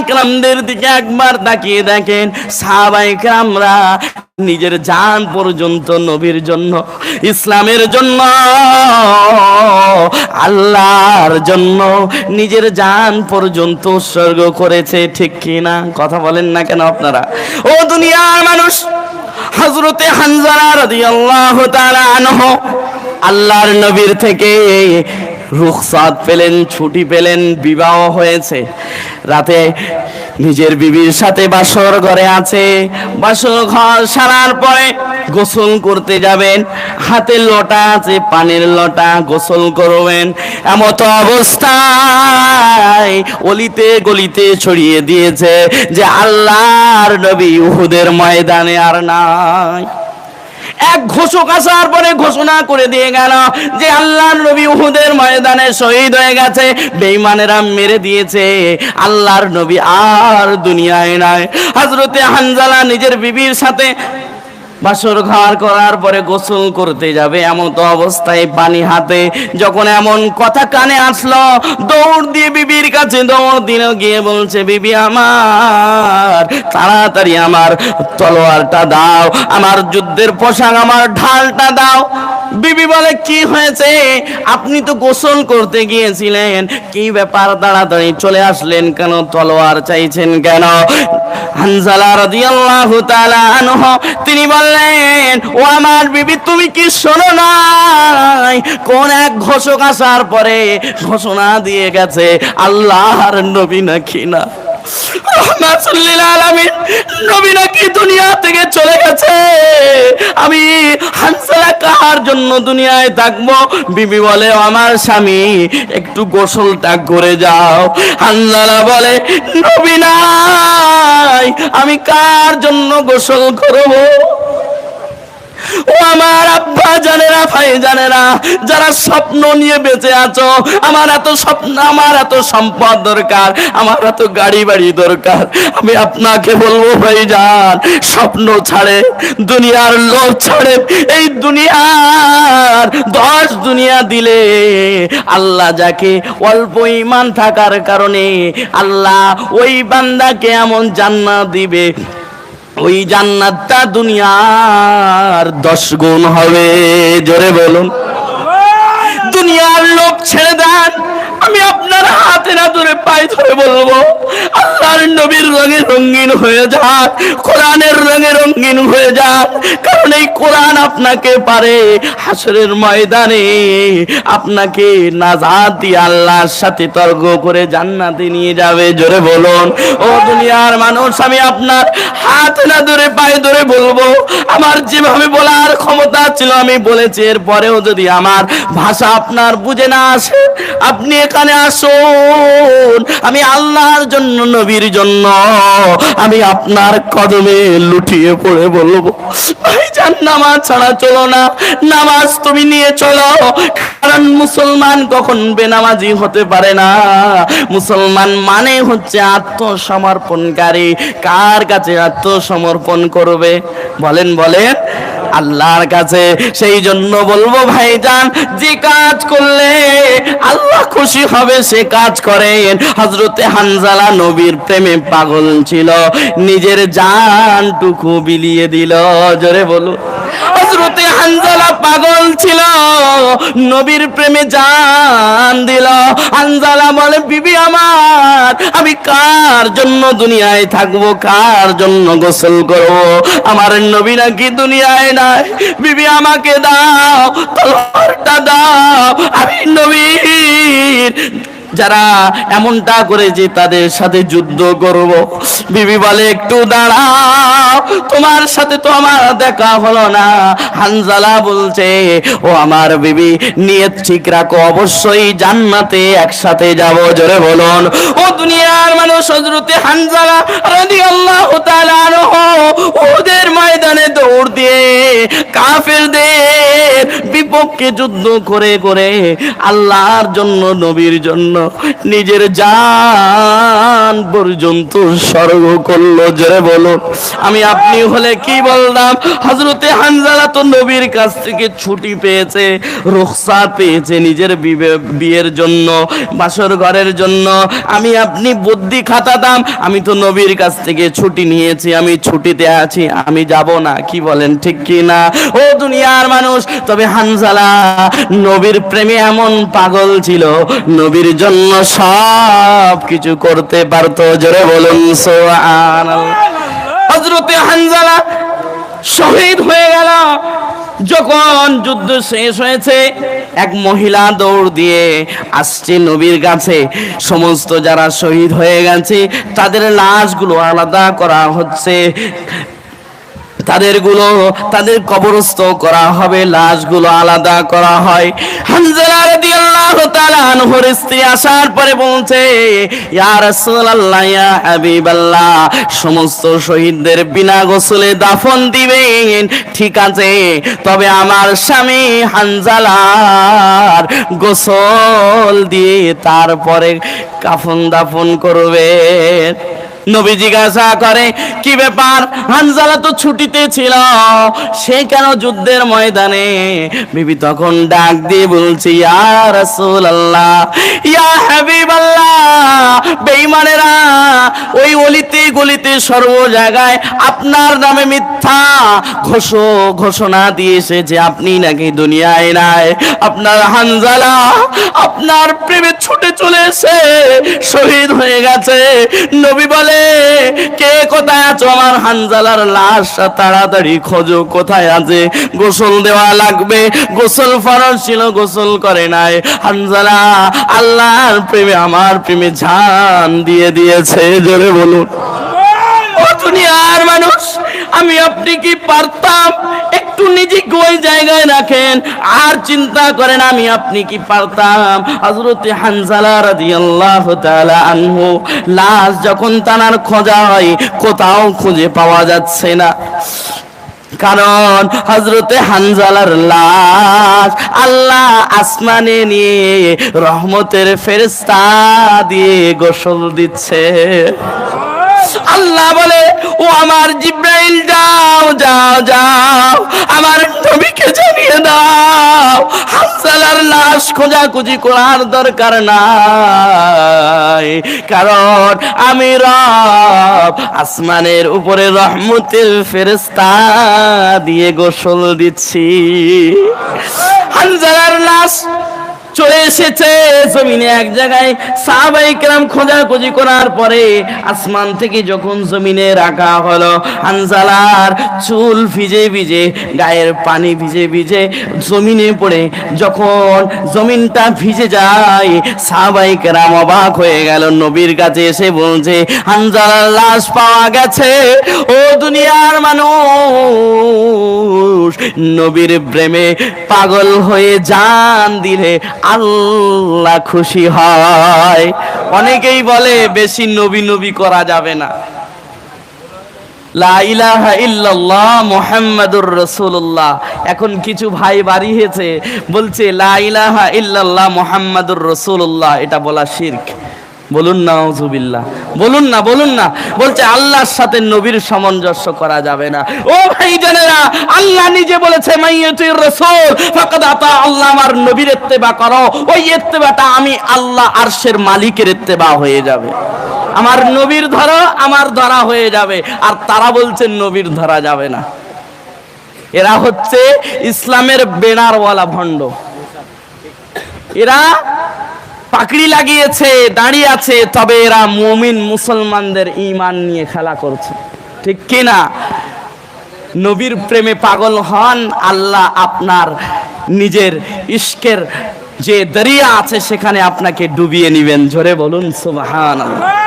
সাহাবাইকরামদের দিকে একবার তাকিয়ে দেখেন। সাহাবাইকরামরা নিজের জান পর্যন্ত নবীর জন্য, ইসলামের জন্য, আল্লাহর জন্য নিজের জান পর্যন্ত উৎসর্গ করেছে, ঠিক কি না কথা বলেন না কেন আপনারা? ও দুনিয়ার মানুষ হজরতে হানজারা রাদিয়াল্লাহু তাআলা আনহু, আল্লাহর নবীর থেকে রুখসাত পেলেন, ছুটি পেলেন, বিবাহ হয়েছে। রাতে নিজের বিবির সাথে বাসর ঘরে আছে। বাসর ঘর সারার পরে গোসল করতে যাবেন। হাতে লটা আছে, পানির লটা, গোসল করবেন। এমত অবস্থায় অলিতে গলিতে ছড়িয়ে দিয়েছে যে আল্লাহর নবী উহুদের ময়দানে আর নাই। এক ঘোষক আসার পরে ঘোষণা করে দিয়ে গেল যে আল্লাহ নবী উহুদের ময়দানে শহীদ হয়ে গেছে, বেঈমানেরা মেরে দিয়েছে। আল্লাহর নবী আর দুনিয়ায় নাই। হযরতে হানজালা নিজের বিবির সাথে বাসর ঘর করার পরে গোসল করতে যাবে, এমন তো অবস্থায় পানি হাতে। যখন এমন কথা কানে আসলো, দৌড় দিয়ে বিবির কাছে দৌড় দিল, গিয়ে বলছে, বিবি আমার, তাড়াতাড়ি আমার তলোয়ারটা দাও, আমার যুদ্ধের পোশাক, আমার ঢালটা দাও। বিবি বলে, কি হয়েছে? আপনি তো গোসল করতে গিয়েছিলেন। কি ব্যাপার? তাড়াতাড়ি চলে আসলেন কেন? তলোয়ার চাইছেন কেন? হানজালা রাদিয়াল্লাহু তাআলা আনহু, তিনি বললেন, ও আমার বিবি, তুমি কি শোনো নাই? কোন এক ঘোষক আসার পরে ঘোষণা দিয়ে গেছে, আল্লাহর নবী নাকি না? নাকি দুনিয়া থেকে চলে গেছে? আমি হানসালা কার জন্য দুনিয়ায় থাকব? বিবি বলে আমার স্বামী, একটু গোসলটা করে যাও। হানসালা বলে, নবী নাই, আমি কার জন্য গোসল করব? ও আমার আব্বা জানেরা ভাই জানেরা যারা স্বপ্ন নিয়ে বেঁচে আছো, আমার এত স্বপ্ন, আমার এত সম্পদ দরকার, আমার এত গাড়ি বাড়ি দরকার। আমি আপনাকে বলব, ভাই যান স্বপ্ন ছাড়ে, দুনিয়ার লোভ ছাড়ে, এই দুনিয়ার দশ দুনিয়া দিলে আল্লাহ যাকে অল্প ইমান থাকার কারণে আল্লাহ ওই বান্দাকে এমন জান্নাত দিবে। ওই জান্নাতটা দুনিয়ার দশ গুণ হবে। জোরে বলুন। দুনিয়ার লোক ছেড়ে দেন। আমি আপনার হাতে না ধরে পায়ে ধরে বলব, আল্লাহর নবীর রঙে রঙিন হয়ে যান কোরআনের রঙে রঙিন হয়ে যান কারণ এই কোরআন আপনাকে পারে হাসরের ময়দানে, আপনাকে নাজাত দিয়ে আল্লাহর সাথে তর্ক করে জান্নাতে নিয়ে যাবে, জোরে বলুন। ও দুনিয়ার মানুষ, আমি আপনার হাত না ধরে পায়ে ধরে বলব, আমার যেভাবে বলার ক্ষমতা ছিল আমি বলেছি, এরপরেও যদি আমার ভাষা আপনার বুঝে না আসে, আপনি এখানে আসুন। আমি আল্লাহর জন্য, নবীর জন্য। আমি আপনার কদমে লুটিয়ে পড়ে বলব ভাইজান নামাজ ছাড়া চলো না। নামাজ তুমি নিয়ে চলো। কারণ মুসলমান কখন বেনামাজি হতে পারে না। মুসলমান মানে হচ্ছে আত্মসমর্পণকারী। কার কাছে আত্মসমর্পণ করবে? বলেন বলেন। আল্লাহর কাছে সেই জন্য বলব ভাইজান, যে কাজ করলে আল্লাহ খুশি হবে, সে কাজ করেন। হজরতে হানজালা নবীর প্রেমে পাগল ছিল, নিজের জানটুকু বিলিয়ে দিল। জোরে বলুন। হজরতে হানজালা পাগল ছিল, নবীর প্রেমে জান দিল। হানজালা বলে, বিবি আমার, আমি কার জন্য দুনিয়ায় থাকব, কার জন্য গোসল করব? আমার নবী নাকি দুনিয়ায় নাই। বিবি আমাকে দাও, তলোয়ারটা দাও, আমি নবীর যারা এমনটা করেছে তাদের সাথে যুদ্ধ করব। বিবি বলে, একটু দাঁড়াও, তোমার সাথে তো আমার দেখা হলো না। হানজালা বলছে, ও আমার বিবি, নিয়ত ঠিক রাখো, অবশ্যই জান্নাতে একসাথে যাব। জোরে বলুন। ও দুনিয়ার মানুষ, হযরতে হানজালা রাদিয়াল্লাহু তাআলা আনহু, ওদের ময়দানে দৌড় দিয়ে কাফেরদের বিপক্ষে যুদ্ধ করে করে আল্লাহর জন্য, নবীর জন্য নিজের জান পর্যন্ত স্বর্গ করল। জোরে বলো। আমি আপনি হলে কি বললাম? হজরতে হানজালা তো নবীর কাছ থেকে ছুটি পেয়েছে, রুখসাত পেয়েছে নিজের বিয়ের জন্য, বাসর ঘরের জন্য। আমি আপনি বুদ্ধি খাতাতাম আমি তো নবীর কাছ থেকে ছুটি নিয়েছি, আমি ছুটিতে আছি, আমি যাব না, কি বলেন, ঠিক কি না ও দুনিয়ার মানুষ, তবে হানজালা নবীর প্রেমে এমন পাগল ছিল, নবীর জন্য সব কিছু করতে পারতো, জোরে বলুন হজরতে হানজালা শহীদ হয়ে গেল। যখন যুদ্ধ শেষ হয়েছে, এক মহিলা দৌড় দিয়ে আসছে নবীর কাছে। সমস্ত যারা শহীদ হয়ে গেছে, তাদের লাশগুলো আলাদা করা হচ্ছে। তাদেরগুলো তাদের কবরস্থ করা হবে, লাশগুলো আলাদা করা হয়। হানজালা রাদিয়াল্লাহু তাআলা আনহুর স্ত্রী আসার পরে বলছে, ইয়া রাসূলুল্লাহ, ইয়া হাবিবাল্লাহ, সমস্ত শহীদদের বিনা গোসলে দাফন দিবেন। ঠিক আছে, তবে আমার স্বামী হানজালার গোসল দিয়ে তারপরে কাফন দাফন করবেন। নবী জিজ্ঞাসা করে, কি ব্যাপার? হানজালা তো ছুটিতে ছিল, সে কেন যুদ্ধের ময়দানে? বিবি তখন ডাক দিয়ে বলছি, ইয়া রাসূলুল্লাহ, ইয়া হাবিবাল্লাহ, বেঈমানেরা, ওই অলিতে গলিতে সর্ব জায়গায় আপনার নামে মিথ্যা ঘোষ, ঘোষণা দিয়েছে যে আপনি নাকি দুনিয়ায় নাই? আপনার হানজালা, আপনার প্রেমে ছুটে চলেছে শহীদ হয়ে গেছে। নবী বলে কে কোথায় আছো? আমার হানজালার লাশ তাড়াতাড়ি খোঁজো, কোথায় আছে? গোসল দেওয়া লাগবে। গোসল ফরজ ছিল, গোসল করে নাই। হানজালা আল্লাহর প্রেমে, আমার প্রেমে জান দিয়ে দিয়েছে, জোরে বলুন। দুনিয়ার মানুষ, আমি আপনি কি পারতাম? একটু নিজেকে ওই জায়গায় রাখেন, আর চিন্তা করেন, আমি আপনি কি পারতাম? হযরত হানজালা রাদিয়াল্লাহু তাআলা আনহু লাশ যখন তানার খোঁজা হয়, কোথাও খুঁজে পাওয়া যাচ্ছে না। কারণ হজরতে হানজালার লাশ আল্লাহ আসমানে নিয়ে রহমতের ফেরেস্তা দিয়ে গোসল দিচ্ছে। আল্লাহ বলে, ও আমার জিব্রাইল, যাও যাও যাও, আমার নবীকে জানিয়ে দাও হাসালার লাশ খোঁজাখুঁজি করার দরকার নাই। কারণ আমি রব, আসমানের উপরে রহমতের ফেরেস্তা দিয়ে গোসল দিচ্ছি। হানজালার লাশ চলে এসেছে জমিনে এক জায়গায়। সাহাবাই কেরাম করার পরে আসমান থেকে যখন জমিনে রাখা হলো হানজালার চুল ভিজে ভিজে, গায়ের পানি ভিজে ভিজে জমিনে পড়ে, যখন জমিনটা ভিজে যায়, সাহাবাই কেরাম অবাক হয়ে গেল। নবীর কাছে এসে বলছে হানজালার লাশ পাওয়া গেছে, ও দুনিয়ার মানুষ। নবীর প্রেমে পাগল হয়ে জান দিলে আল্লাহ খুশি হয়। অনেকেই বলে বেশি নবী নবী করা যাবে না। মুহাম্মাদুর এখন কিছু ভাই বাড়িয়েছে, বলছে, লা ইলাহা ইল্লাল্লাহ মুহাম্মাদুর রাসূলুল্লাহ। এটা বলা শিরক। বলুন না নাউজুবিল্লাহ বলুন না বলুন না। বলছে, আল্লাহর সাথে নবীর সামঞ্জস্য করা যাবে না। ও ভাই জানেরা, আল্লাহ নিজে বলেছে মাইয়াতুর রাসূল, ফাকাদ আতা আল্লাহ, আমার নবীর ইত্তেবা করো। ওই ইত্তেবাটা আমি আল্লাহ আরশের মালিকের ইত্তেবা হয়ে যাবে। আমার নবীর ধরো, আমার ধরা হয়ে যাবে। আর তারা বলছেন নবীর ধরা যাবে না। এরা হচ্ছে ইসলামের বেনারওয়ালা ভণ্ড। এরা পাকড়ি লাগিয়েছে, দাঁড়িয়ে আছে, তবে এরা মুমিন মুসলমানদের ইমান নিয়ে খেলা করছে। ঠিক কিনা? নবীর প্রেমে পাগল হন আল্লাহ আপনার নিজের ইস্কের যে দরিয়া আছে সেখানে আপনাকে ডুবিয়ে নিবেন। ঝরে বলুন, সুবহানাল্লাহ।